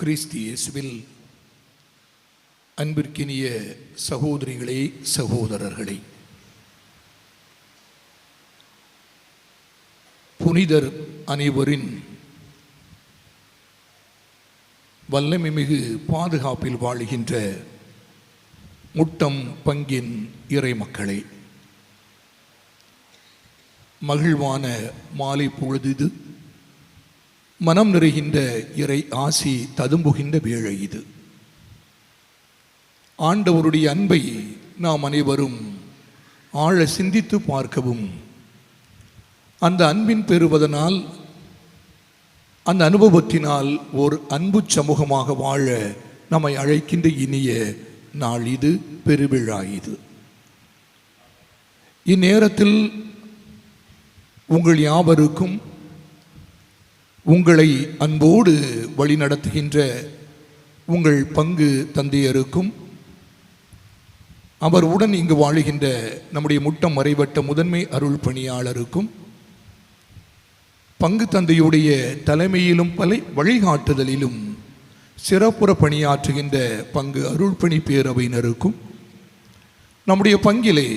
கிறிஸ்து இயேசுவில் அன்பிற்கினிய சகோதரிகளே சகோதரர்களே. புனிதர் அனைவரின் வல்லமை மிகு பாதுகாப்பில் வாழுகின்ற முட்டம் பங்கின் இறை மக்களே. மகிழ்வான மாலை பொழுது இது. மனம் நிறைகின்ற இறை ஆசி ததும்புகின்ற வேளை இது. ஆண்டவருடைய அன்பை நாம் அனைவரும் ஆழ சிந்தித்து பார்க்கவும். அந்த அன்பின் பெறுவதனால் அந்த அனுபவத்தினால் ஒரு அன்பு சமூகமாக வாழ நம்மை அழைக்கின்ற இனிய நாள் இது பெருவிழா இது. இந்நேரத்தில் உங்கள் யாவருக்கும் உங்களை அன்போடு வழிநடத்துகின்ற உங்கள் பங்கு தந்தையருக்கும் அவர் உடன் இங்கு வாழுகின்ற நம்முடைய முட்டம் மறைவட்ட முதன்மை அருள் பணியாளருக்கும் பங்கு தந்தையுடைய தலைமையிலும் பல வழிகாட்டுதலிலும் சிறப்புற பணியாற்றுகின்ற பங்கு அருள்பணி பேரவையினருக்கும் நம்முடைய பங்கிலே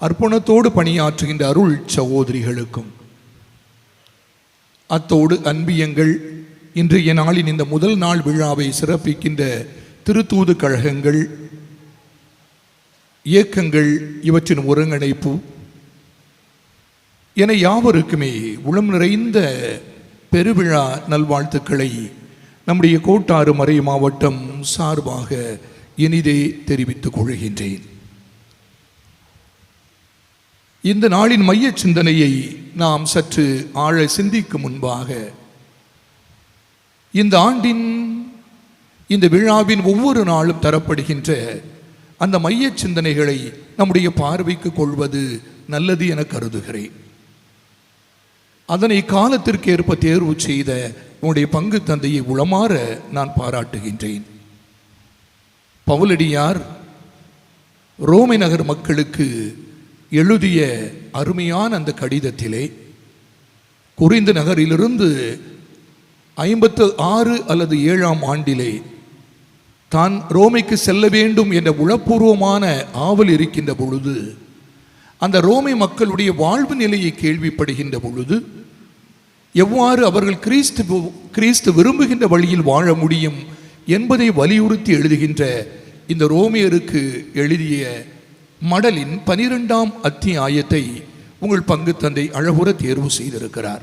அர்ப்பணத்தோடு பணியாற்றுகின்ற அருள் சகோதரிகளுக்கும் அத்தோடு அன்பியங்கள். இன்றைய நாளின் இந்த முதல் நாள் விழாவை சிறப்பிக்கின்ற திருத்தூது கழகங்கள் இயக்கங்கள் இவற்றின் ஒருங்கிணைப்பு. என யாவருக்குமே உளம் நிறைந்த பெருவிழா நல்வாழ்த்துக்களை நம்முடைய கோட்டாறு மறை மாவட்டம் சார்பாக இனிதே தெரிவித்துக் கொள்கின்றேன். இந்த நாளின் மைய சிந்தனையை நாம் சற்று ஆழ சிந்திக்கும் முன்பாக இந்த ஆண்டின் இந்த விழாவின் ஒவ்வொரு நாளும் தரப்படுகின்ற அந்த மைய சிந்தனைகளை நம்முடைய பார்வைக்கு கொள்வது நல்லது என கருதுகிறேன். அதனை காலத்திற்கு ஏற்ப தேர்வு செய்த உன்னுடைய பங்கு தந்தையை உளமாற நான் பாராட்டுகின்றேன். பவுலடியார் ரோமை நகர் மக்களுக்கு எழுதிய அருமையான அந்த கடிதத்திலே குறிந்து நகரிலிருந்து ஐம்பத்து ஆறு அல்லது ஏழாம் ஆண்டிலே தான் ரோமைக்கு செல்ல வேண்டும் என்ற உளப்பூர்வமான ஆவல் இருக்கின்ற பொழுது அந்த ரோமை மக்களுடைய வாழ்வு நிலையை கேள்விப்படுகின்ற பொழுது எவ்வாறு அவர்கள் கிறிஸ்து கிறிஸ்து விரும்புகின்ற வழியில் வாழ முடியும் என்பதை வலியுறுத்தி எழுதுகின்ற இந்த ரோமியருக்கு எழுதிய மடலின் பனிரெண்டாம் அத்தியாயத்தை உங்கள் பங்கு தந்தை அழகுற தேர்வு செய்திருக்கிறார்.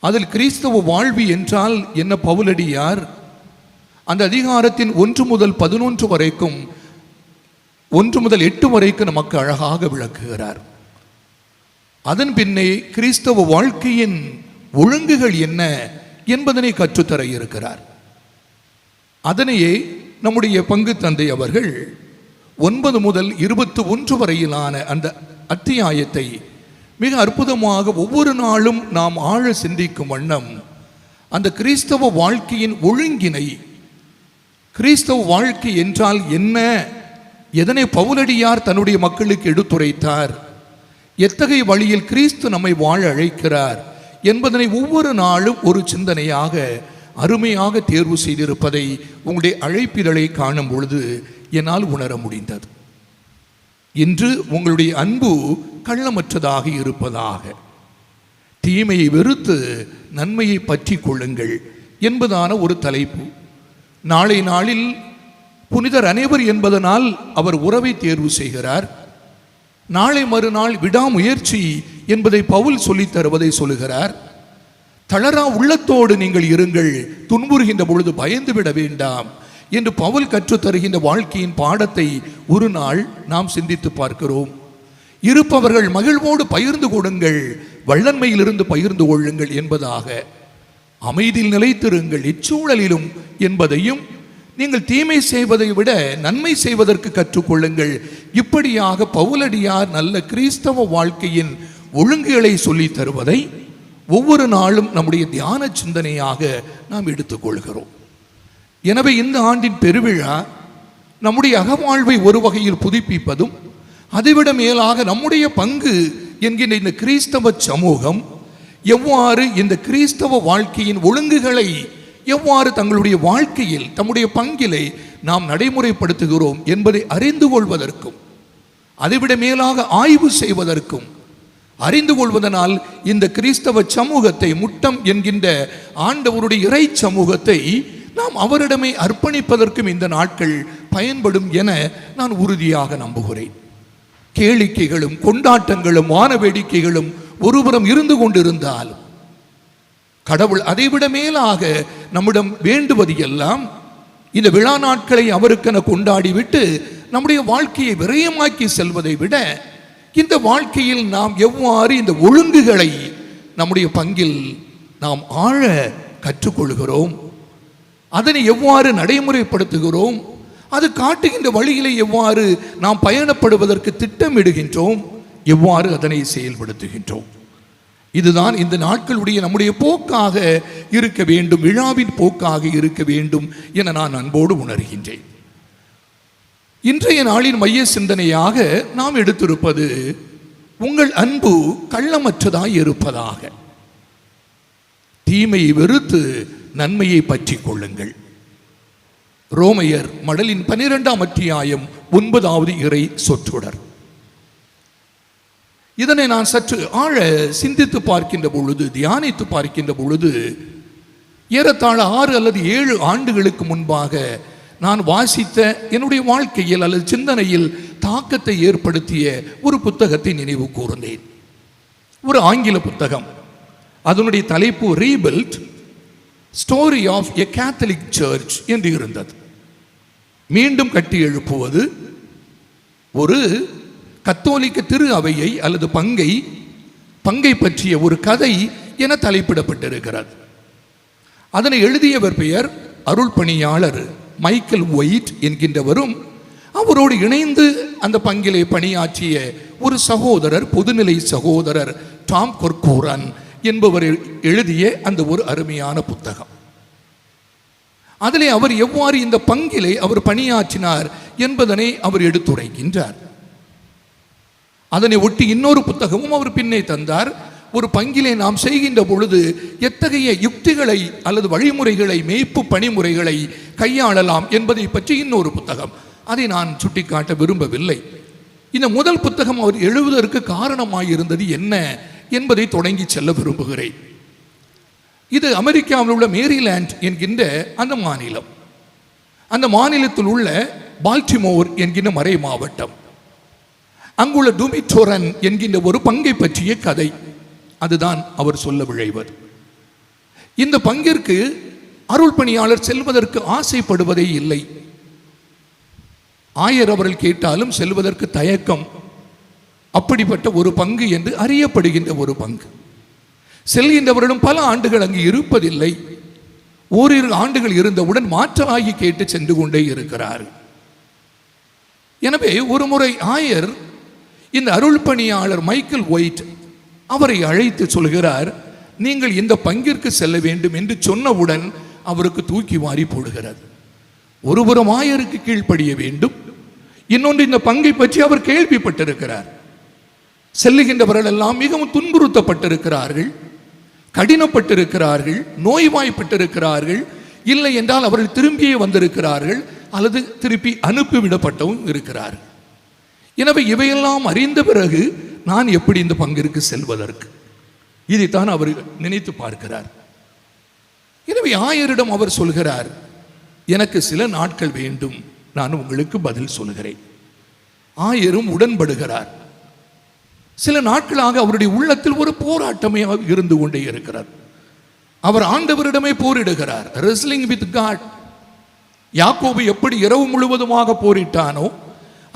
அதில் கிறிஸ்தவ வாழ்வி என்றால் என்ன பவுலடியார்? அந்த அதிகாரத்தின் ஒன்று முதல் பதினொன்று வரைக்கும் ஒன்று முதல் எட்டு வரைக்கும் நமக்கு அழகாக விளக்குகிறார். அதன் பின்னே கிறிஸ்தவ வாழ்க்கையின் ஒழுங்குகள் என்ன என்பதனை கற்றுத்தர இருக்கிறார். அதனையே நம்முடைய பங்கு தந்தை அவர்கள் ஒன்பது முதல் இருபத்தி ஒன்று வரையிலான அந்த அத்தியாயத்தை மிக அற்புதமாக ஒவ்வொரு நாளும் நாம் ஆழ சிந்திக்கும் வண்ணம் அந்த கிறிஸ்தவ வாழ்க்கையின் ஒழுங்கினை கிறிஸ்தவ வாழ்க்கை என்றால் என்ன எதனை பவுலடியார் தன்னுடைய மக்களுக்கு எடுத்துரைத்தார் எத்தகைய வழியில் கிறிஸ்து நம்மை வாழ அழைக்கிறார் என்பதனை ஒவ்வொரு நாளும் ஒரு சிந்தனையாக அருமையாக தேர்வு செய்திருப்பதை உங்களுடைய அழைப்பிதழை காணும் பொழுது என்னால் உணர முடிந்தது. இன்று உங்களுடைய அன்பு கள்ளமற்றதாக இருப்பதாக. தீமையை வெறுத்து நன்மையை பற்றி கொள்ளுங்கள் என்பதான ஒரு தலைப்பு. நாளை நாளில் புனிதர் அனைவர் என்பதனால் அவர் உறவை தேர்வு செய்கிறார். நாளை மறுநாள் விடாமுயற்சி என்பதை பவுல் சொல்லித் தருவதை சொல்லுகிறார். தளரா உள்ளத்தோடு நீங்கள் இருங்கள். துன்புறுகின்ற பொழுது பயந்து விட வேண்டாம். என்று பவுல் கற்றுத் தருகின்ற வாழ்க்கையின் பாடத்தை ஒரு நாள் நாம் சிந்தித்து பார்க்கிறோம். இருப்பவர்கள் மகிழ்வோடு பகிர்ந்து கொடுங்கள். வள்ளன்மையிலிருந்து பகிர்ந்து கொள்ளுங்கள் என்பதாக. அமைதியில் நிலைத்திருங்கள். இச்சூழலிலும் என்பதையும் நீங்கள் தீமை செய்வதை விட நன்மை செய்வதற்கு கற்றுக்கொள்ளுங்கள். இப்படியாக பவுலடியார் நல்ல கிறிஸ்தவ வாழ்க்கையின் ஒழுங்குகளை சொல்லித் தருவதை ஒவ்வொரு நாளும் நம்முடைய தியான சிந்தனையாக நாம் எடுத்துக்கொள்கிறோம். எனவே இந்த ஆண்டின் பெருவிழா நம்முடைய அகவாழ்வை ஒரு வகையில் புதுப்பிப்பதும் அதைவிட மேலாக நம்முடைய பங்கு என்கின்ற இந்த கிறிஸ்தவ சமூகம் எவ்வாறு இந்த கிறிஸ்தவ வாழ்க்கையின் ஒழுங்குகளை எவ்வாறு தங்களுடைய வாழ்க்கையில் தம்முடைய பங்கிலே நாம் நடைமுறைப்படுத்துகிறோம் என்பதை அறிந்து கொள்வதற்கும் அதைவிட மேலாக ஆய்வு செய்வதற்கும் அறிந்து கொள்வதனால் இந்த கிறிஸ்தவ சமூகத்தை முட்டம் என்கின்ற ஆண்டவருடைய இறை சமூகத்தை நாம் அவரிடமே அர்ப்பணிப்பதற்கும் இந்த நாட்கள் பயன்படும் என நான் உறுதியாக நம்புகிறேன். கேளிக்கைகளும் கொண்டாட்டங்களும் வான வேடிக்கைகளும் ஒருபுறம் இருந்து கொண்டிருந்தால் கடவுள் அதைவிட மேலாக நம்மிடம் வேண்டுவது எல்லாம் இந்த விழா நாட்களை அவருக்கென கொண்டாடிவிட்டு நம்முடைய வாழ்க்கையை விரயமாக்கி செல்வதை விட இந்த வாழ்க்கையில் நாம் எவ்வாறு இந்த ஒழுங்குகளை நம்முடைய பங்கில் நாம் ஆழ கற்றுக்கொள்கிறோம்? அதனை எவ்வாறு நடைமுறைப்படுத்துகிறோம்? அது காட்டுகின்ற வழிகளை எவ்வாறு நாம் பயணப்படுவதற்கு திட்டமிடுகின்றோம்? எவ்வாறு அதனை செயல்படுத்துகின்றோம்? இதுதான் இந்த நாட்களுடைய நம்முடைய போக்காக இருக்க வேண்டும் விழாவின் போக்காக இருக்க வேண்டும் என நான் அன்போடு உணர்கின்றேன். இன்றைய நாளின் மைய சிந்தனையாக நாம் எடுத்திருப்பது உங்கள் அன்பு கள்ளமற்றதாய் இருப்பதாக. தீமையை வெறுத்து நன்மையை பற்றி கொள்ளுங்கள். ரோமையர் மடலின் பனிரெண்டாம் அத்தியாயம் ஒன்பதாவது இறை சொற்றொடர். இதனை நான் சற்று ஆழ சிந்தித்து பார்க்கின்ற பொழுது தியானித்து பார்க்கின்ற பொழுது ஏறத்தாழ ஆறு அல்லது ஏழு ஆண்டுகளுக்கு முன்பாக நான் வாசித்த என்னுடைய வாழ்க்கையில் அல்லது சிந்தனையில் தாக்கத்தை ஏற்படுத்திய ஒரு புத்தகத்தை நினைவு கூர்ந்தேன். ஒரு ஆங்கில புத்தகம். அதனுடைய தலைப்பு rebuild story of a Catholic church என்று இருந்தது. மீண்டும் கட்டி எழுப்புவது ஒரு கத்தோலிக்க திரு அவையை அல்லது பங்கை பங்கை பற்றிய ஒரு கதை என தலைப்பிடப்பட்டிருக்கிறது. அதனை எழுதியவர் பெயர் அருள் பணியாளர் மைக்கேல் ஒயிட் என்கின்றவரும் அவரோடு இணைந்து அந்த பங்கிலே பணியாற்றிய ஒரு சகோதரர் பொதுநிலை சகோதரர் டாம் கொர்கூரன் என்பவர் எழுதிய அந்த ஒரு அருமையான புத்தகம். அதிலே அவர் எவ்வாறு இந்த பங்கிலே அவர் பணியாற்றினார் என்பதனை அவர் எடுத்துரைக்கின்றார். அதனை ஒட்டி இன்னொரு புத்தகமும் அவர் பின்னே தந்தார். ஒரு பங்கிலே நாம் செய்கின்ற பொழுது எத்தகைய யுக்திகளை அல்லது வழிமுறைகளை மேய்ப்பு பணிமுறைகளை கையாளலாம் என்பதை பற்றி இன்னொரு புத்தகம். அதை நான் சுட்டிக்காட்ட விரும்பவில்லை. இந்த முதல் புத்தகம் அவர் எழுதுவதற்கு காரணமாயிருந்தது என்ன என்பதை தொடங்கி செல்ல விரும்புகிறேன். இது அமெரிக்காவில் உள்ள மேரிலேண்ட் என்கின்ற அந்த மாநிலம். அந்த மாநிலத்தில் உள்ள பால்டிமோர் என்கின்ற மறை மாவட்டம். அங்குள்ள டுமிட்டோரன் என்கின்ற ஒரு பங்கை பற்றிய கதை. அதுதான் அவர் சொல்ல விழைவது இந்த பங்கிற்கு அருள் பணியாளர் செல்வதற்கு ஆசைப்படுவதே இல்லை. ஆயர் அவர்கள் கேட்டாலும் செல்வதற்கு தயக்கம் அப்படிப்பட்ட ஒரு பங்கு என்று அறியப்படுகின்ற ஒரு பங்கு. செல்கின்றவர்களும் பல ஆண்டுகள் அங்கு இருப்பதில்லை. ஓரிரு ஆண்டுகள் இருந்தவுடன் மாற்றமாகி கேட்டு சென்று கொண்டே இருக்கிறார். எனவே ஒரு முறை ஆயர் இந்த அருள் பணியாளர் மைக்கேல் ஒயிட் அவரை அழைத்து சொல்கிறார் நீங்கள் இந்த பங்கிற்கு செல்ல வேண்டும் என்று சொன்னவுடன் அவருக்கு தூக்கி வாரி போடுகிறது. ஒருபுறம் ஆயருக்கு கீழ்ப்படிய வேண்டும். இன்னொன்று இந்த பங்கை பற்றி அவர் கேள்விப்பட்டிருக்கிறார். செல்லுகின்றவர்கள் எல்லாம் மிகவும் துன்புறுத்தப்பட்டிருக்கிறார்கள் கடினப்பட்டிருக்கிறார்கள் நோய்வாய்ப்பட்டிருக்கிறார்கள். இல்லை என்றால் அவர்கள் திரும்பியே வந்திருக்கிறார்கள் அல்லது திருப்பி அனுப்பிவிடப்பட்டவும் இருக்கிறார்கள். எனவே இவையெல்லாம் அறிந்த பிறகு நான் எப்படி இந்த பங்கிற்கு செல்வதற்கு? இதைத்தான் அவர் நினைத்து பார்க்கிறார். எனவே ஆயரிடம் அவர் சொல்கிறார் எனக்கு சில நாட்கள் வேண்டும் நான் உங்களுக்கு பதில் சொல்கிறேன். ஆயரும் உடன்படுகிறார். சில நாட்களாக அவருடைய உள்ளத்தில் ஒரு போராட்டமே இருந்து கொண்டே இருக்கிறார் அவர் ஆண்டவரிடமே போரிடுகிறார் ரெஸ்லிங் வித் காட் யாக்கோபு எப்படி இரவு முழுவதுமாக போரிட்டானோ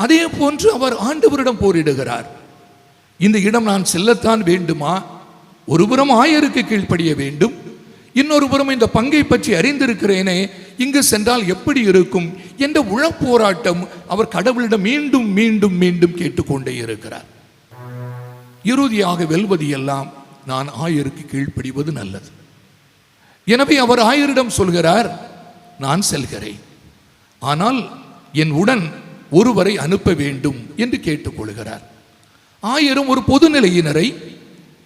அதே போன்று அவர் ஆண்டவரிடம் போரிடுகிறார். இந்த இடம் நான் செல்லத்தான் வேண்டுமா? ஒருபுறம் ஆயருக்கு கீழ்ப்படிய வேண்டும். இன்னொரு புறம் இந்த பங்கை பற்றி அறிந்திருக்கிறேனே இங்கு சென்றால் எப்படி இருக்கும்? என்ற உழப்போராட்டம் அவர் கடவுளிடம் மீண்டும் மீண்டும் மீண்டும் கேட்டுக்கொண்டே இருக்கிறார். இறுதியாக வெல்வது எல்லாம் நான் ஆயருக்கு கீழ்ப்படிவது நல்லது. எனவே அவர் ஆயரிடம் சொல்கிறார் நான் செல்கிறேன். ஆனால் என் உடன் ஒருவரை அனுப்ப வேண்டும் என்று கேட்டுக்கொள்கிறார். ஆயரும் ஒரு பொதுநிலையினரை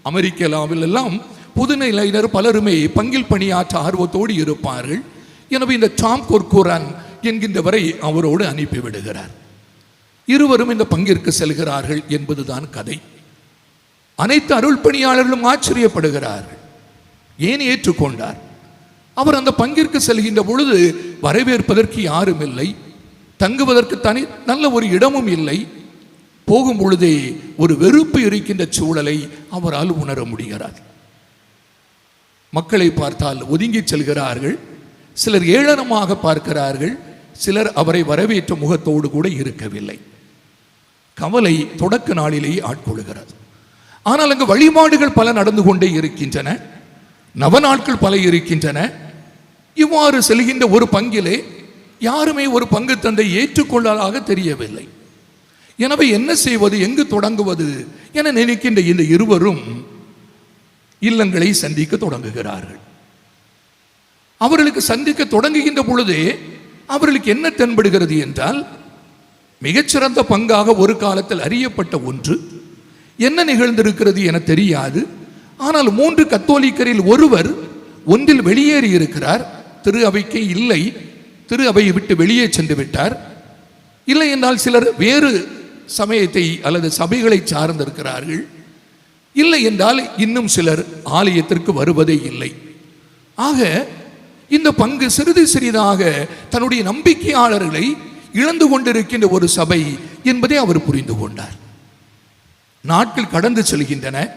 அமெரிக்காவில் எல்லாம் பொதுநிலையினர் பலருமே பங்கில் பணியாற்ற ஆர்வத்தோடு இருப்பார்கள். எனவே இந்த டாம் கொர்குரான் என்கின்றவரை அவரோடு அனுப்பிவிடுகிறார் இருவரும் இந்த பங்கிற்கு செல்கிறார்கள் என்பதுதான் கதை. அனைத்து அருள் பணியாளர்களும் ஆச்சரியப்படுகிறார்கள். ஏன் ஏற்றுக்கொண்டார்? அவர் அந்த பங்கிற்கு செல்கின்ற பொழுது வரவேற்பதற்கு யாரும் இல்லை. தங்குவதற்கு தனி நல்ல ஒரு இடமும் இல்லை. போகும் பொழுதே ஒரு வெறுப்பு இருக்கின்ற சூழலை அவரால் உணர முடிகிறார் மக்களை பார்த்தால் ஒதுங்கி செல்கிறார்கள் சிலர் ஏளனமாக பார்க்கிறார்கள் சிலர் அவரை வரவேற்ற முகத்தோடு கூட இருக்கவில்லை. கவலை தொடக்க நாளிலேயே ஆட்கொள்கிறது. ஆனால் அங்கு வழிபாடுகள் பல நடந்து கொண்டே இருக்கின்றன நவ நாட்கள் பல இருக்கின்றன. இவ்வாறு செல்கின்ற ஒரு பங்கிலே யாருமே ஒரு பங்கு தந்தை ஏற்றுக்கொள்ளதாக தெரியவில்லை. எனவே என்ன செய்வது? எங்கு தொடங்குவது? என நினைக்கின்ற இந்த இருவரும் இல்லங்களை சந்திக்க தொடங்குகிறார்கள். அவர்களுக்கு சந்திக்க தொடங்குகின்ற பொழுதே அவர்களுக்கு என்ன தென்படுகிறது என்றால் மிகச்சிறந்த பங்காக ஒரு காலத்தில் அறியப்பட்ட ஒன்று என்ன நிகழ்ந்திருக்கிறது என தெரியாது. ஆனால் மூன்று கத்தோலிக்கரில் ஒருவர் ஒன்றில் வெளியேறி இருக்கிறார். திரு அவைக்கு இல்லை. திரு அவையை விட்டு வெளியே சென்று விட்டார். இல்லை என்றால் சிலர் வேறு சமயத்தை அல்லது சபைகளை சார்ந்திருக்கிறார்கள். இல்லை என்றால் இன்னும் சிலர் ஆலயத்திற்கு வருவதே இல்லை. ஆக இந்த பங்கு சிறிது சிறிதாக தன்னுடைய நம்பிக்கையாளர்களை இழந்து கொண்டிருக்கின்ற ஒரு சபை என்பதை அவர் புரிந்து கொண்டார். நாட்கள் கடந்து செல்கின்றன.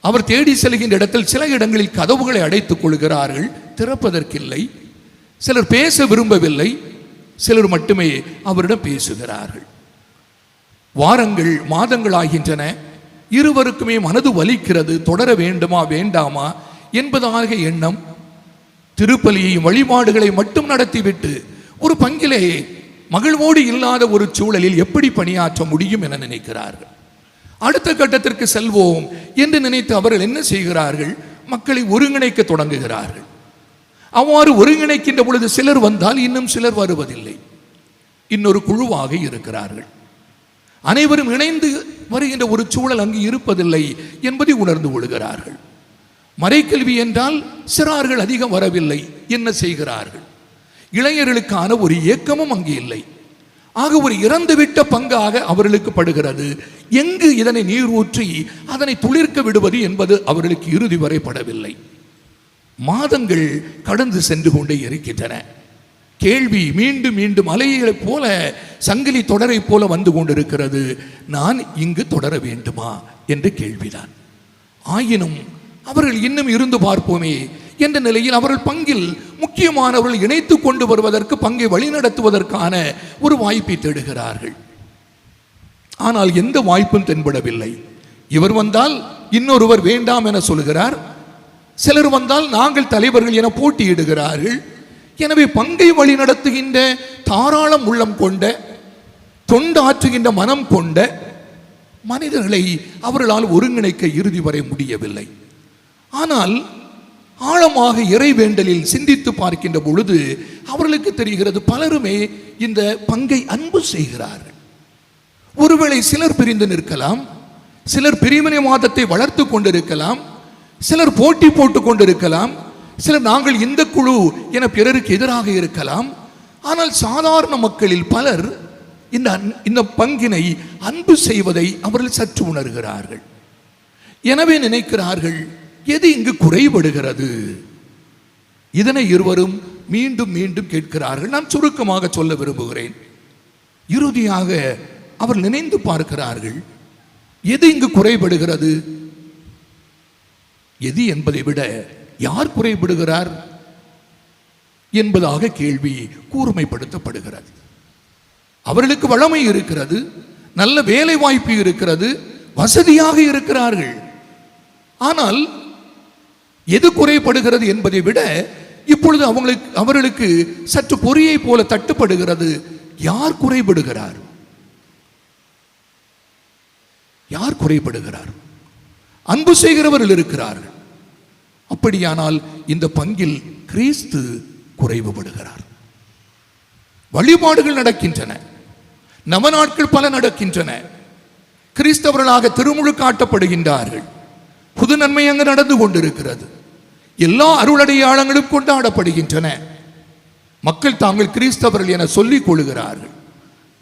அவர் தேடி செல்கின்ற இடத்தில் சில இடங்களில் கதவுகளை அடைத்துக் கொள்கிறார்கள். திறப்பதற்கில்லை. சிலர் பேச விரும்பவில்லை. சிலர் மட்டுமே அவரிடம் பேசுகிறார்கள். வாரங்கள் மாதங்கள் ஆகின்றன இருவருக்குமே மனது வலிக்கிறது. தொடர வேண்டுமா வேண்டாமா என்பதாக எண்ணம். திருப்பலியையும் வழிபாடுகளை மட்டும் நடத்திவிட்டு ஒரு பங்கிலே மகிழ்வோடு இல்லாத ஒரு சூழலில் எப்படி பணியாற்ற முடியும் என நினைக்கிறார்கள். அடுத்த கட்டத்திற்கு செல்வோம் என்று நினைத்து அவர்கள் என்ன செய்கிறார்கள்? மக்களை ஒருங்கிணைக்க தொடங்குகிறார்கள். அவ்வாறு ஒருங்கிணைக்கின்ற பொழுது சிலர் வந்தால் இன்னும் சிலர் வருவதில்லை. இன்னொரு குழுவாக இருக்கிறார்கள். அனைவரும் இணைந்து வருகின்ற ஒரு சூழல் அங்கு இருப்பதில்லை என்பதை உணர்ந்து கொள்கிறார்கள். மறைக்கல்வி என்றால் சிறார்கள் அதிகம் வரவில்லை என்ன செய்கிறார்கள்? இளைஞர்களுக்கான ஒரு இயக்கமும் அங்கு இல்லை. ஆக ஒரு இறந்துவிட்ட பங்காக அவர்களுக்கு படுகிறது. எங்கு இதனை நீர் ஊற்றி அதனை துளிர்க்க விடுவது என்பது அவர்களுக்கு இறுதி வரை படவில்லை. மாதங்கள் கடந்து சென்று கொண்டே இருக்கின்றன. கேள்வி மீண்டும் மீண்டும் அலைகளைப் போல சங்கிலி தொடரைப் போல வந்து கொண்டிருக்கிறது. நான் இங்கு தொடர வேண்டுமா? என்று கேள்விதான். ஆயினும் அவர்கள் இன்னும் இருந்து பார்ப்போமே. என்ற நிலையில் அவர்கள் பங்கில் முக்கியமானவர்கள் இணைத்து கொண்டு வருவதற்கு பங்கை வழிநடத்துவதற்கான ஒரு வாய்ப்பை தேடுகிறார்கள். ஆனால் எந்த வாய்ப்பும் தென்படவில்லை. இவர் வந்தால் இன்னொருவர் வேண்டாம் என சொல்கிறார். சிலர் வந்தால் நாங்கள் தலைவர்கள் என போட்டியிடுகிறார்கள். எனவே பங்கை வழி நடத்துகின்ற தாராளம் உள்ளம் கொண்ட தொண்டாற்றுகின்ற மனம் கொண்ட மனிதர்களை அவர்களால் ஒருங்கிணைக்க இறுதி வரை முடியவில்லை. ஆனால் ஆழமாக இறைவேண்டலில் சிந்தித்து பார்க்கின்ற பொழுது அவர்களுக்கு தெரிகிறது பலருமே இந்த பங்கை அன்பு செய்கிறார்கள் ஒருவேளை சிலர் பிரிந்து நிற்கலாம் சிலர் பிரிவினைவாதத்தை வளர்த்து கொண்டிருக்கலாம் சிலர் போட்டி போட்டு கொண்டிருக்கலாம் சிலர் நாங்கள் இந்த குழு என பிறருக்கு எதிராக இருக்கலாம். ஆனால் சாதாரண மக்களில் பலர் இந்த அன்- இந்த பங்கினை அன்பு செய்வதை அவர்கள் சற்று உணர்கிறார்கள். எனவே நினைக்கிறார்கள் எது இங்கு குறைபடுகிறது? இதனை இருவரும் மீண்டும் மீண்டும் கேட்கிறார்கள். நான் சுருக்கமாக சொல்ல விரும்புகிறேன். இறுதியாக அவர் நினைந்து பார்க்கிறார்கள் எது இங்கு குறைபடுகிறது? எது என்பதை விட யார் குறைபடுகிறார்? என்பதாக கேள்வி கூர்மைப்படுத்தப்படுகிறது. அவர்களுக்கு வளமை இருக்கிறது நல்ல வேலை வாய்ப்பு இருக்கிறது வசதியாக இருக்கிறார்கள். ஆனால் எது குறைபடுகிறது என்பதை விட இப்பொழுது அவங்களுக்கு அவர்களுக்கு சற்று பொறியை போல தட்டுப்படுகிறது. யார் குறைபடுகிறார்? யார் குறைபடுகிறார்? அன்பு செய்கிறவர்கள் இருக்கிறார்கள். அப்படியானால் இந்த பங்கில் கிறிஸ்து குறைவுபடுகிறார். வழிபாடுகள் நடக்கின்றன. நவநாட்கள் பல நடக்கின்றன. கிறிஸ்தவர்களாக திருமுழு காட்டப்படுகின்றார்கள். புது நன்மை அங்கு நடந்து கொண்டிருக்கிறது. எல்லா அருளடையாளங்களும் கொண்டாடப்படுகின்றன. மக்கள் தாங்கள் கிறிஸ்தவர்கள் என சொல்லிக் கொள்கிறார்கள்.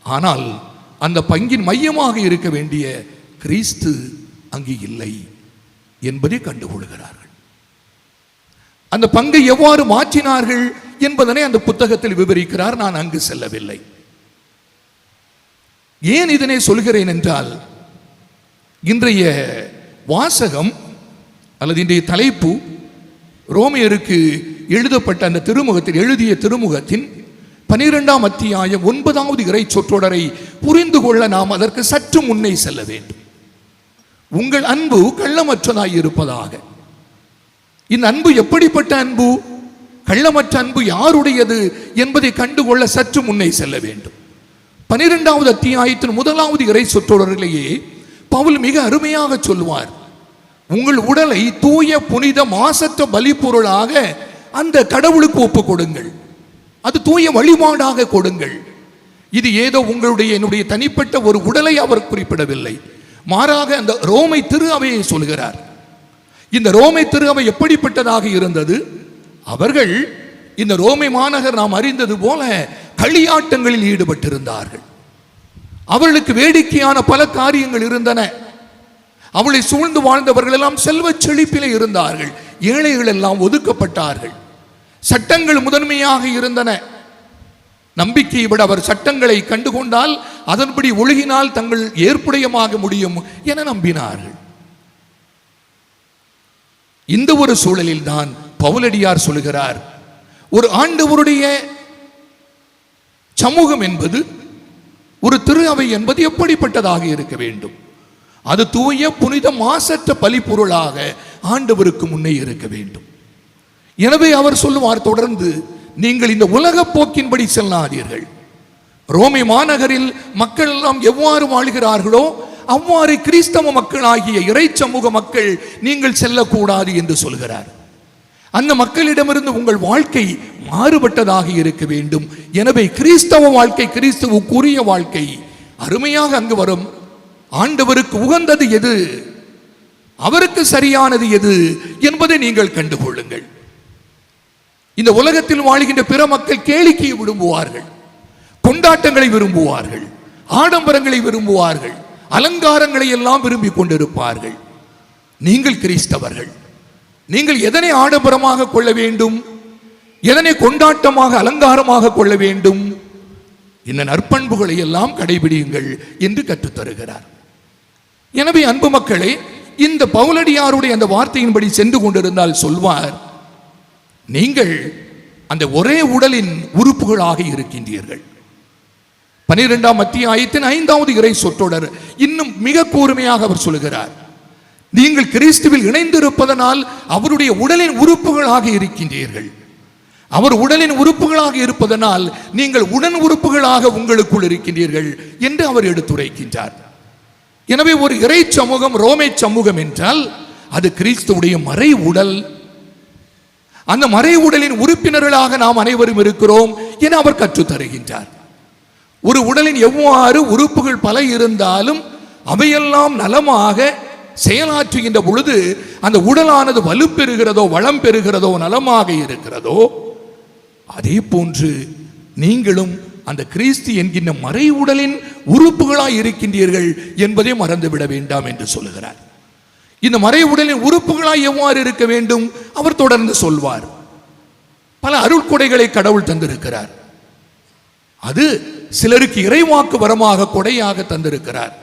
ஆனால் அந்த பங்கின் மையமாக இருக்க வேண்டிய கிறிஸ்து அங்கு இல்லை என்பதை கண்டுகொள்கிறார்கள். அந்த பங்கை எவ்வாறு மாற்றினார்கள் என்பதனை அந்த புத்தகத்தில் விவரிக்கிறார். நான் அங்கு செல்லவில்லை. ஏன் இதனை சொல்கிறேன் என்றால் இன்றைய வாசகம் அல்லது இன்றைய தலைப்பு ரோமியருக்கு எழுதப்பட்ட அந்த திருமுகத்தில் எழுதிய திருமுகத்தின் பனிரெண்டாம் அத்தியாயம் ஒன்பதாவது இறை சொற்றொடரை புரிந்து கொள்ள நாம் அதற்கு சற்று முன்னே செல்ல வேண்டும். உங்கள் அன்பு கள்ளமற்றதாய் இருப்பதாக. இந்த அன்பு எப்படிப்பட்ட அன்பு? கள்ளமற்ற அன்பு யாருடையது என்பதை கண்டுகொள்ள சற்று முன்னே செல்ல வேண்டும். பனிரெண்டாவது அத்தியாயத்தின் முதலாவது இறை சொற்றொடரிலேயே பவுல் மிக அருமையாக சொல்வார் உங்கள் உடலை தூய புனித மாசற்ற பலி பொருளாக அந்த கடவுளுக்கு ஒப்பு கொடுங்கள் அது தூய வழிபாடாக கொடுங்கள். இது ஏதோ உங்களுடைய என்னுடைய தனிப்பட்ட ஒரு உடலை அவர் குறிப்பிடவில்லை. மாறாக அந்த ரோமை திரு அவையை சொல்கிறார். இந்த ரோமை திரு அவை எப்படிப்பட்டதாக இருந்தது? அவர்கள் இந்த ரோமை மாநகர் நாம் அறிந்தது போல களியாட்டங்களில் ஈடுபட்டிருந்தார்கள். அவர்களுக்கு வேடிக்கையான பல காரியங்கள் இருந்தன. அவளை சூழ்ந்து வாழ்ந்தவர்கள் எல்லாம் செல்வச் செழிப்பிலே இருந்தார்கள். ஏழைகள் எல்லாம் ஒதுக்கப்பட்டார்கள். சட்டங்கள் முதன்மையாக இருந்தன. நம்பிக்கையை விட அவர் சட்டங்களை கண்டுகொண்டால் அதன்படி ஒழுகினால் தங்கள் ஏற்புடையமாக முடியும் என நம்பினார்கள். இந்த ஒரு சூழலில் தான் பவுலடியார் சொல்லுகிறார் ஒரு ஆண்டவருடைய சமூகம் என்பது ஒரு திரு அவை என்பது எப்படிப்பட்டதாக இருக்க வேண்டும்? அது தூய புனித மாசற்ற பலிப்பொருளாக ஆண்டவருக்கு முன்னே இருக்க வேண்டும். எனவே அவர் சொல்லுவார் தொடர்ந்து நீங்கள் இந்த உலக போக்கின்படி செல்லாதீர்கள். ரோமை மாநகரில் மக்கள் எல்லாம் எவ்வாறு வாழ்கிறார்களோ அவ்வாறு கிறிஸ்தவ மக்களாகிய இறை சமூக மக்கள் நீங்கள் செல்லக்கூடாது என்று சொல்கிறார். அந்த மக்களிடமிருந்து உங்கள் வாழ்க்கை மாறுபட்டதாக இருக்க வேண்டும். எனவே கிறிஸ்தவ வாழ்க்கை கிறிஸ்துவுக்குரிய வாழ்க்கை அருமையாக அங்கு வரும். ஆண்டவருக்கு உகந்தது எது? அவருக்கு சரியானது எது என்பதை நீங்கள் கண்டுகொள்ளுங்கள். இந்த உலகத்தில் வாழ்கின்ற பிற மக்கள் கேளிக்கையை விரும்புவார்கள். கொண்டாட்டங்களை விரும்புவார்கள். ஆடம்பரங்களை விரும்புவார்கள். அலங்காரங்களை எல்லாம் விரும்பி கொண்டிருப்பார்கள். நீங்கள் கிறிஸ்தவர்கள். நீங்கள் எதனை ஆடம்பரமாக கொள்ள வேண்டும்? எதனை கொண்டாட்டமாக அலங்காரமாக கொள்ள வேண்டும்? இந்த நற்பண்புகளை எல்லாம் கடைபிடியுங்கள் என்று கற்றுத்தருகிறார் எனவே அன்பு மக்களே இந்த பவுலடியாருடைய அந்த வார்த்தையின்படி சென்று கொண்டிருந்தால் சொல்வார் நீங்கள் அந்த ஒரே உடலின் உறுப்புகளாக இருக்கின்றீர்கள். பனிரெண்டாம் அத்தியாயத்தின் ஐந்தாவது இறை சொற்றொடர் இன்னும் மிக கூர்மையாக அவர் சொல்கிறார் நீங்கள் கிறிஸ்துவில் இணைந்திருப்பதனால் அவருடைய உடலின் உறுப்புகளாக இருக்கின்றீர்கள். அவர் உடலின் உறுப்புகளாக இருப்பதனால் நீங்கள் உடன் உறுப்புகளாக உங்களுக்குள் இருக்கின்றீர்கள் என்று அவர் எடுத்துரைக்கின்றார். எனவே ஒரு இறை சமூகம் ரோமை சமூகம் என்றால் அது கிறிஸ்துவுடைய மறை உடல். அந்த மறை உடலின் உறுப்பினர்களாக நாம் அனைவரும் இருக்கிறோம் என அவர் கற்றுத் தருகின்றார் ஒரு உடலின் எவ்வாறு உறுப்புகள் பல இருந்தாலும் அவையெல்லாம் நலமாக செயலாற்றுகின்ற பொழுது அந்த உடலானது வலுப்பெறுகிறதோ வளம் பெறுகிறதோ நலமாக இருக்கிறதோ அதே போன்று நீங்களும் அந்த கிறிஸ்து என்கின்ற மறை உடலின் உறுப்புகளாய் இருக்கின்றீர்கள் என்பதை மறந்துவிட வேண்டாம் என்று சொல்லுகிறார். இந்த மறை உடலின் உறுப்புகளாய் எவ்வாறு இருக்க வேண்டும்? அவர் தொடர்ந்து சொல்வார். பல அருட்கொடைகளை கடவுள் தந்திருக்கிறார். அது சிலருக்கு இறைவாக்கு வரமாக கொடையாக தந்திருக்கிறார்.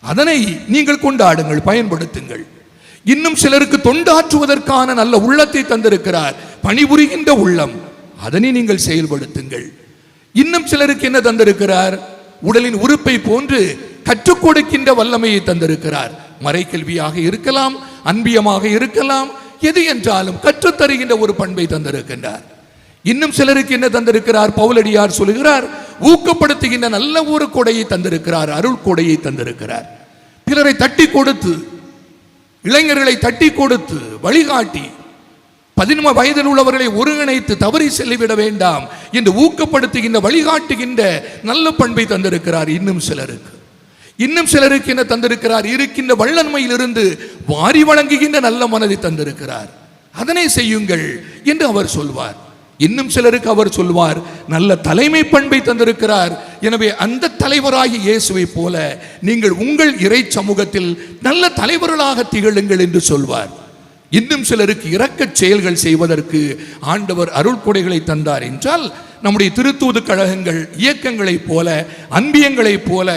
அதனை நீங்கள் கொண்டாடுங்கள் பயன்படுத்துங்கள். இன்னும் சிலருக்கு தொண்டாற்றுவதற்கான நல்ல உள்ளத்தை தந்திருக்கிறார். பணிபுரிகின்ற உள்ளம் அதனை நீங்கள் செயல்படுத்துங்கள். இன்னும் சிலருக்கு என்ன தந்திருக்கிறார்? உடலின் உறுப்பை போன்று கற்றுக் கொடுக்கின்ற வல்லமையை தந்திருக்கிறார். மறைக்கல்வியாக இருக்கலாம் அன்பியமாக இருக்கலாம் எது என்றாலும் கற்றுத் தருகின்ற ஒரு பண்பை தந்திருக்கின்றார். இன்னும் சிலருக்கு என்ன தந்திருக்கிறார்? பவுலடியார் சொல்லுகிறார் ஊக்கப்படுத்துகின்ற நல்ல ஒரு கொடையை தந்திருக்கிறார் அருள் கொடையை தந்திருக்கிறார். பிறரை தட்டி கொடுத்து இளைஞர்களை தட்டி கொடுத்து வழிகாட்டி பதின்ம வயதில் உள்ளவர்களை ஒருங்கிணைத்து தவறி செல்லிவிட வேண்டாம் என்று ஊக்கப்படுத்துகின்ற வழிகாட்டுகின்ற நல்ல பண்பை தந்திருக்கிறார் இன்னும் சிலருக்கு. இன்னும் சிலருக்கு என்ன தந்திருக்கிறார்? இருக்கின்ற வல்லன்மையிலிருந்து வாரி வழங்குகின்ற நல்ல மனதை தந்திருக்கிறார். அதனை செய்யுங்கள் என்று அவர் சொல்வார். இன்னும் சிலருக்கு அவர் சொல்வார் நல்ல தலைமை பண்பை தந்திருக்கிறார். எனவே அந்த தலைவராகி இயேசுவை போல நீங்கள் உங்கள் இறை சமூகத்தில் நல்ல தலைவர்களாக திகழுங்கள் என்று சொல்வார். இன்னும் சிலருக்கு இரக்கச் செயல்கள் செய்வதற்கு ஆண்டவர் அருள் கொடைகளை தந்தார் என்றால் நம்முடைய திருத்தூது கழகங்கள் இயக்கங்களைப் போல அன்பியங்களைப் போல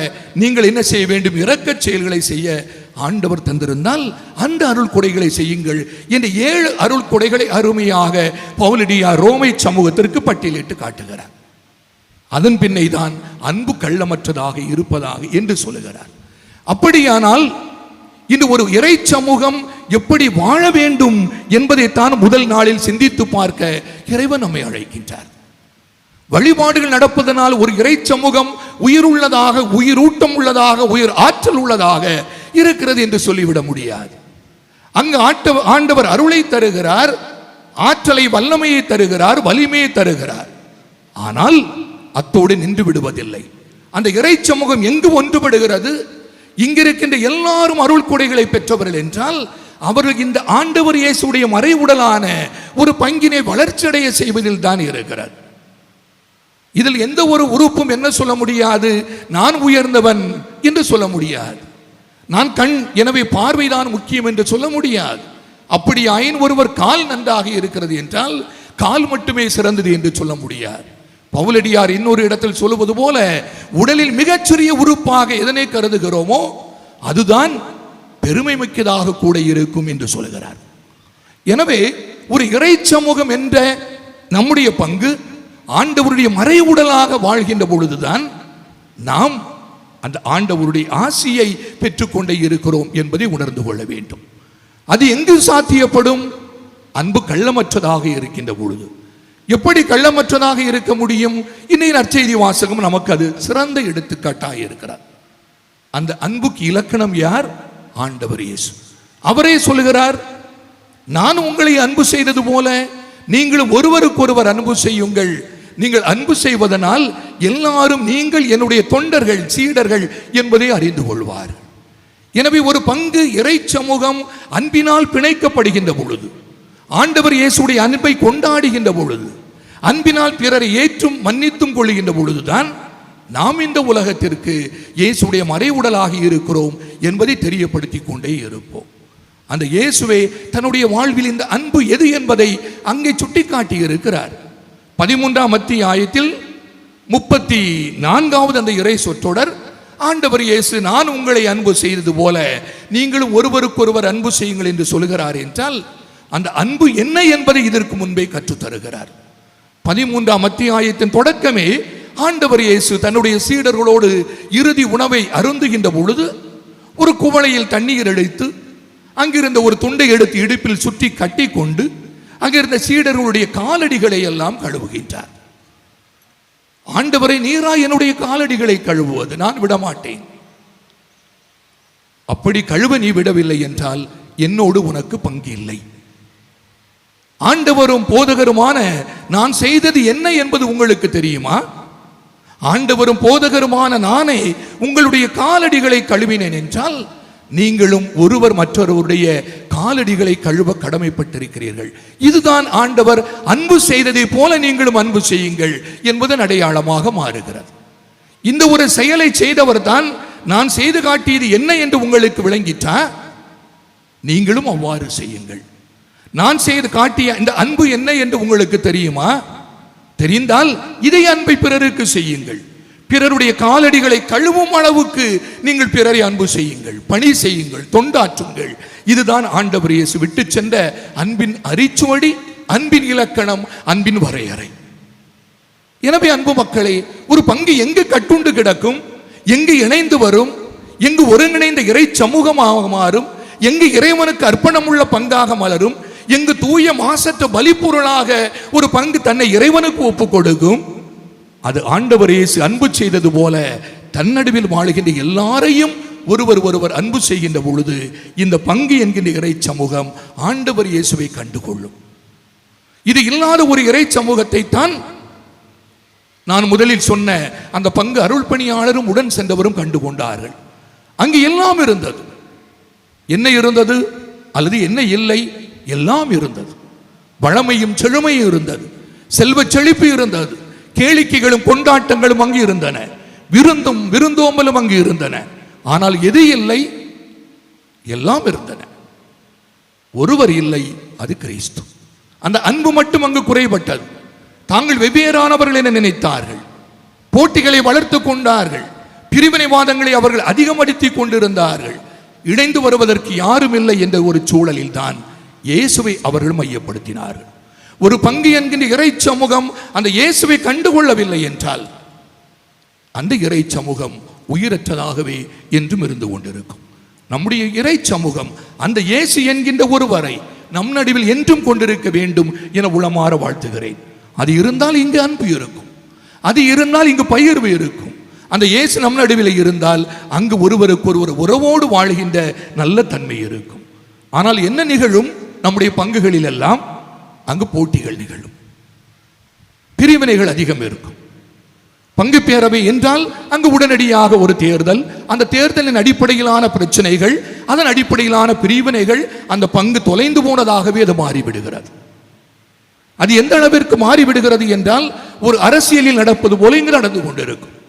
நீங்கள் என்ன செய்ய வேண்டும்? இரக்கச் செயல்களை செய்ய ஆண்டவர் தந்திருந்தால் அந்த அருள் கொடைகளை செய்யுங்கள் இந்த ஏழு அருள் கொடைகளை அருமையாக பவுலடியா ரோமை சமூகத்திற்கு பட்டியலிட்டு காட்டுகிறார். அதன் பின்னை தான் அன்பு கள்ளமற்றதாக இருப்பதாக என்று சொல்லுகிறார். அப்படியானால் இன்று ஒரு இறை சமூகம் எப்படி வாழ வேண்டும் என்பதைத்தான் முதல் நாளில் சிந்தித்து பார்க்க இறைவன் நம்மை அழைக்கின்றார். வழிபாடுகள் நடப்பதனால் ஒரு இறை சமூகம் உயிருள்ளதாக உயிரூட்டம் உள்ளதாக உயிர் ஆற்றல் உள்ளதாக இருக்கிறது என்று சொல்லிவிட முடியாது. அங்கு ஆட்ட ஆண்டவர் அருளை தருகிறார் ஆற்றலை வல்லமையை தருகிறார் வலிமையை தருகிறார். ஆனால் அத்தோடு நின்று விடுவதில்லை. அந்த இறை சமூகம் எங்கு ஒன்றுபடுகிறது? இங்கிருக்கின்ற எல்லாரும் அருள் கொடைகளை பெற்றவர்கள் என்றால் அவர்கள் இந்த ஆண்டவர் இயேசுடைய மறைவுடலான ஒரு பங்கினை வளர்ச்சியடைய செய்வதில் தான் இருக்கிறார். இதில் எந்த ஒரு உறுப்பும் என்ன சொல்ல முடியாது? நான் உயர்ந்தவன் என்று சொல்ல முடியாது. நான் கண் எனவே பார்வைதான் முக்கியம் என்று சொல்ல முடியாது. அப்படி ஆயின் ஒருவர் கால் நன்றாக இருக்கிறது என்றால் கால் மட்டுமே சிறந்தது என்று சொல்ல முடியாது. பவுலடியார் இன்னொரு இடத்தில் சொல்லுவது போல உடலில் மிகச்சிறிய உறுப்பாக எதனை கருதுகிறோமோ அதுதான் பெருமை மிக்கதாக கூட இருக்கும் என்று சொல்கிறார். எனவே ஒரு இறை சமூகம் என்ற நம்முடைய பங்கு ஆண்டவருடைய மறைவுடலாக வாழ்கின்ற பொழுதுதான் நாம் அந்த ஆண்டவருடைய ஆசியை பெற்றுக்கொண்டே இருக்கிறோம் என்பதை உணர்ந்து கொள்ள வேண்டும். அது எங்கு சாத்தியப்படும்? அன்பு கள்ளமற்றதாக இருக்கின்ற பொழுது. எப்படி கள்ளமற்றதாக இருக்க முடியும்? இன்னைய நற்செய்தி வாசகம் நமக்கு அது சிறந்த எடுத்துக்காட்டாக இருக்கிறார். அந்த அன்புக்கு இலக்கணம் யார்? ஆண்டவர் இயேசு. அவரே சொல்லுகிறார் நான் உங்களை அன்பு செய்தது போல நீங்களும் ஒருவருக்கொருவர் அன்பு செய்யுங்கள். நீங்கள் அன்பு செய்வதனால் எல்லாரும் நீங்கள் என்னுடைய தொண்டர்கள் சீடர்கள் என்பதை அறிந்து கொள்வார் எனவே ஒரு பங்கு இறை சமூகம் அன்பினால் பிணைக்கப்படுகின்ற பொழுது ஆண்டவர் இயேசுடைய அன்பை கொண்டாடுகின்ற பொழுது அன்பினால் பிறரை ஏற்றும் மன்னித்தும் கொள்ளுகின்ற பொழுதுதான் நாம் இந்த உலகத்திற்கு இயேசுடைய மறைவுடலாகி இருக்கிறோம் என்பதை தெரியப்படுத்திக் கொண்டே இருப்போம். அந்த இயேசுவே தன்னுடைய வாழ்வில் இந்த அன்பு எது என்பதை அங்கே சுட்டிக்காட்டி இருக்கிறார் பதிமூன்றாம் அத்தியாயத்தில் முப்பத்தி நான்காவது அந்த இறை சொற்றொடர் ஆண்டவர் இயேசு நான் உங்களை அன்பு செய்தது போல நீங்களும் ஒருவருக்கொருவர் அன்பு செய்யுங்கள் என்று சொல்கிறார் என்றால் அந்த அன்பு என்ன என்பதை இதற்கு முன்பே கற்றுத் தருகிறார் பதிமூன்றாம் அத்தியாயத்தின் தொடக்கமே ஆண்டவர் இயேசு தன்னுடைய சீடர்களோடு இறுதி உணவை அருந்துகின்ற பொழுது ஒரு குவளையில் தண்ணீர் எடுத்து அங்கிருந்த ஒரு துண்டை எடுத்து இடுப்பில் சுற்றி கட்டி கொண்டு அங்கிருந்த சீடர்களுடைய காலடிகளை எல்லாம் கழுவுகின்றார். ஆண்டவரை நீரா என்னுடைய காலடிகளை கழுவுவது? நான் விடமாட்டேன். அப்படி கழுவ நீ விடவில்லை என்றால் என்னோடு உனக்கு பங்கு இல்லை. ஆண்டவரும் போதகருமான நான் செய்தது என்ன என்பது உங்களுக்கு தெரியுமா? ஆண்டவரும் போதகருமான நானே உங்களுடைய காலடிகளை கழுவினேன் என்றால் நீங்களும் ஒருவர் மற்றொருவருடைய காலடிகளை கழுவ கடமைப்பட்டிருக்கிறீர்கள். இதுதான் ஆண்டவர் அன்பு செய்ததை போல நீங்களும் அன்பு செய்யுங்கள் என்பதன் அடையாளமாக மாறுகிறது. இந்த ஒரு செயலை செய்தவர் தான் நான் செய்து காட்டியது என்ன என்று உங்களுக்கு விளங்கிட்டா நீங்களும் அவ்வாறு செய்யுங்கள். நான் செய்து காட்டிய இந்த அன்பு என்ன என்று உங்களுக்கு தெரியுமா? தெரிந்தால் இதை அன்பை பிறருக்கு செய்யுங்கள். பிறருடைய காலடிகளை கழுவும் அளவுக்கு நீங்கள் பிறரை அன்பு செய்யுங்கள் பணி செய்யுங்கள் தொண்டாற்றுங்கள். இதுதான் ஆண்டவர் இயேசு விட்டு சென்ற அன்பின் அரிச்சுவடி அன்பின் இலக்கணம் அன்பின் வரையறை. எனவே அன்பு மக்களே ஒரு பங்கு எங்கு கட்டுண்டு கிடக்கும் எங்கு இணைந்து வரும் எங்கு ஒருங்கிணைந்த இறை சமூகமாக மாறும் எங்கு இறைவனுக்கு அர்ப்பணமுள்ள பங்காக மலரும் எங்கு தூய மாசற்ற பலிப்பொருளாக ஒரு பங்கு தன்னை இறைவனுக்கு ஒப்புக் கொடுக்கும் அது ஆண்டவர் இயேசு அன்பு செய்தது போல தன்னடுவில் வாழுகின்ற எல்லாரையும் ஒருவர் ஒருவர் அன்பு செய்கின்ற பொழுது இந்த பங்கு என்கின்ற இறை சமூகம் ஆண்டவர் இயேசுவை கண்டுகொள்ளும். இது இல்லாத ஒரு இறை சமூகத்தை தான் நான் முதலில் சொன்ன அந்த பங்கு அருள் பணியாளரும் உடன் சென்றவரும் கண்டு கொண்டார்கள் அங்கு எல்லாம் இருந்தது. என்ன இருந்தது? அல்லது என்ன இல்லை? எல்லாம் இருந்தது. வளமையும் செழுமையும் இருந்தது. செல்வச் செழிப்பு இருந்தது. கேளிக்கைகளும் கொண்டாட்டங்களும் அங்கு இருந்தன. விருந்தும் விருந்தோம்பலும் அங்கு இருந்தன. ஆனால் எது இல்லை? எல்லாம் இருந்தன. ஒருவர் இல்லை அது கிறிஸ்து. அந்த அன்பு மட்டும் அங்கு குறைபட்டது. தாங்கள் வெவ்வேறானவர்கள் என நினைத்தார்கள். போட்டிகளை வளர்த்து கொண்டார்கள். பிரிவினைவாதங்களை அவர்கள் அதிகப்படுத்திக் கொண்டிருந்தார்கள். இணைந்து வருவதற்கு யாரும் இல்லை என்ற ஒரு சூழலில் தான் இயேசுவை அவர்கள் மையப்படுத்தினார்கள். ஒரு பங்கு என்கின்ற இறை சமூகம் அந்த இயேசுவை கண்டுகொள்ளவில்லை என்றால் அந்த இறை சமூகம் உயிரற்றதாகவே என்றும் இருந்து கொண்டிருக்கும். நம்முடைய இறை சமூகம் அந்த இயேசு என்கின்ற ஒருவரை நம் நடுவில் என்றும் கொண்டிருக்க வேண்டும் என உளமாற வாழ்த்துகிறேன். அது இருந்தால் இங்கு அன்பு இருக்கும். அது இருந்தால் இங்கு பயிர்வு இருக்கும். அந்த இயேசு நம் நடுவில் இருந்தால் அங்கு ஒருவருக்கு ஒருவர் உறவோடு வாழ்கின்ற நல்ல தன்மை இருக்கும். ஆனால் என்ன நிகழும்? நம்முடைய பங்குகளில் எல்லாம் அங்கு போட்டிகள் நிகழும். பிரிவினைகள் அதிகம் இருக்கும். பங்கு பேரவை என்றால் அங்கு உடனடியாக ஒரு தேர்தல் அந்த தேர்தலின் அடிப்படையிலான பிரச்சனைகள் அதன் அடிப்படையிலான பிரிவினைகள் அந்த பங்கு தொலைந்து போனதாகவே அது மாறிவிடுகிறது. அது எந்த அளவிற்கு மாறிவிடுகிறது என்றால் ஒரு அரசியலில் நடப்பது போல இங்கு நடந்து கொண்டிருக்கும்.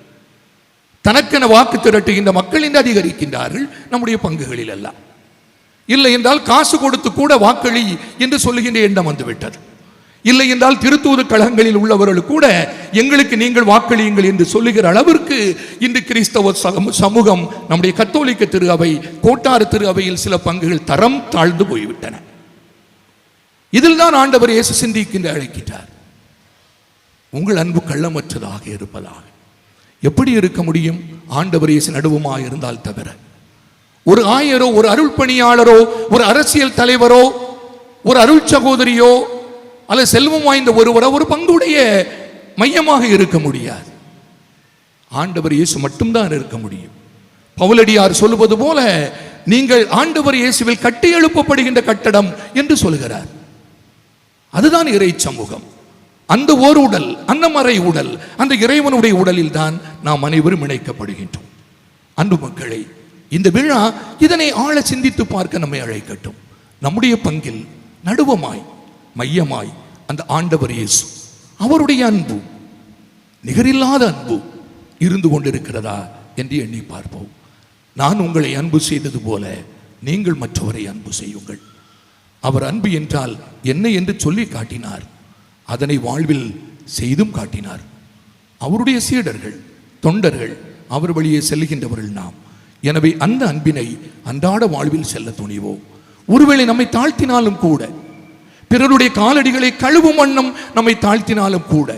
தனக்கென வாக்கு திரட்டுகின்ற மக்கள் இன்று அதிகரிக்கின்றார்கள் நம்முடைய பங்குகளில் எல்லாம் இல்லை என்றால் காசு கொடுத்து கூட வாக்களி என்று சொல்லுகின்ற எண்ணம் வந்துவிட்டது. இல்லை என்றால் திருத்தூது கழகங்களில் உள்ளவர்கள் கூட எங்களுக்கு நீங்கள் வாக்களியுங்கள் என்று சொல்லுகிற அளவிற்கு இன்று கிறிஸ்தவ சமூகம் நம்முடைய கத்தோலிக்க திரு அவை கோட்டாறு திரு அவையில் சில பங்குகள் தரம் தாழ்ந்து போய்விட்டன. இதில் தான் ஆண்டவர் இயேசு சிந்திக்கின்ற அழைக்கிறார் உங்கள் அன்பு கள்ளமற்றதாக இருப்பதாக. எப்படி இருக்க முடியும்? ஆண்டவர் இயேசு நடுவுமாக இருந்தால் தவிர. ஒரு ஆயரோ ஒரு அருள் பணியாளரோ ஒரு அரசியல் தலைவரோ ஒரு அருள் சகோதரியோ அல்லது செல்வம் வாய்ந்த ஒருவரோ ஒரு பங்குடைய மையமாக இருக்க முடியாது. ஆண்டவர் இயேசு மட்டும்தான் இருக்க முடியும். பவுலடியார் சொல்லுவது போல நீங்கள் ஆண்டவர் இயேசுவில் கட்டி எழுப்பப்படுகின்ற கட்டடம் என்று சொல்கிறார். அதுதான் இறை சமூகம். அந்த ஓர் உடல் அந்த மறை உடல் அந்த இறைவனுடைய உடலில் தான் நாம் அனைவரும் இணைக்கப்படுகின்றோம். அன்பு மக்களை இந்த விழா இதனை ஆழ சிந்தித்து பார்க்க நம்மை அழைக்கட்டும். நம்முடைய பங்கில் நடுவமாய் மையமாய் அந்த ஆண்டவர் இயேசு அவருடைய அன்பு நிகரில்லாத அன்பு இருந்து கொண்டிருக்கிறதா என்று எண்ணி பார்ப்போம். நான் உங்களை அன்பு செய்தது போல நீங்கள் மற்றவரை அன்பு செய்யுங்கள். அவர் அன்பு என்றால் என்ன என்று சொல்லி காட்டினார். அதனை வாழ்வில் செய்தும் காட்டினார். அவருடைய சீடர்கள் தொண்டர்கள் அவர் வழியே செல்கின்றவர்கள் நாம். எனவே அந்த அன்பினை அன்றாட வாழ்வில் செல்ல துணிவோம். ஒருவேளை நம்மை தாழ்த்தினாலும் கூட பிறருடைய காலடிகளை கழுவும் வண்ணம் நம்மை தாழ்த்தினாலும் கூட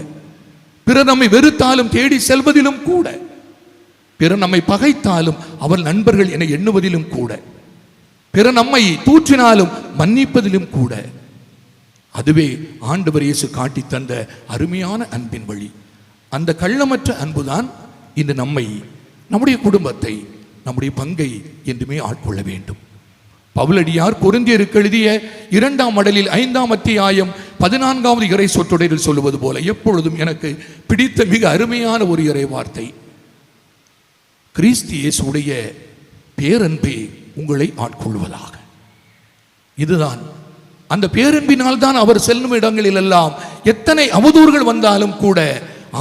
பிறர் நம்மை வெறுத்தாலும் தேடி செல்வதிலும் கூட பிறர் நம்மை பகைத்தாலும் அவர் நண்பர்கள் என எண்ணுவதிலும் கூட பிற நம்மை தூற்றினாலும் மன்னிப்பதிலும் கூட அதுவே ஆண்டவர் இயேசு காட்டி தந்த அருமையான அன்பின் வழி. அந்த கள்ளமற்ற அன்புதான் இன்று நம்மை நம்முடைய குடும்பத்தை நம்முடைய பங்கை என்றுமே ஆட்கொள்ள வேண்டும். பவுலடியார் கொருந்தியருக்கு எழுதிய இரண்டாம் மடலில் ஐந்தாம் அத்தியாயம் பதினான்காவது இறை சொற்றொடரில் சொல்லுவது போல எப்பொழுதும் எனக்கு பிடித்த மிக அருமையான ஒரு இறை வார்த்தை. கிறிஸ்து இயேசுடைய பேரன்பே உங்களை ஆட்கொள்வதாக இதுதான் அந்த பேரன்பினால் தான் அவர் செல்லும் இடங்களில் எல்லாம் எத்தனை அவதூறுகள் வந்தாலும் கூட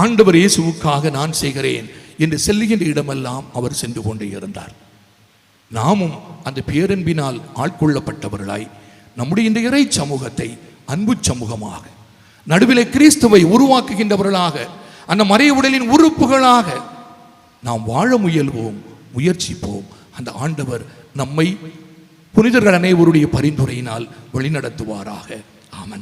ஆண்டவர் இயேசுவுக்காக நான் செய்கிறேன். என்று செல்லுகின்ற இடமெல்லாம் அவர் சென்று கொண்டே இருந்தார். நாமும் அந்த பேரன்பினால் ஆட்கொள்ளப்பட்டவர்களாய் நம்முடைய இந்த இறை சமூகத்தை அன்பு சமூகமாக நடுவிலே கிறிஸ்துவை உருவாக்குகின்றவர்களாக அந்த மறை உடலின் உறுப்புகளாக நாம் வாழ முயல்வோம் முயற்சிப்போம். அந்த ஆண்டவர் நம்மை புனிதர்கள் அனைவருடைய பரிந்துரையினால் வழிநடத்துவாராக. ஆமன்.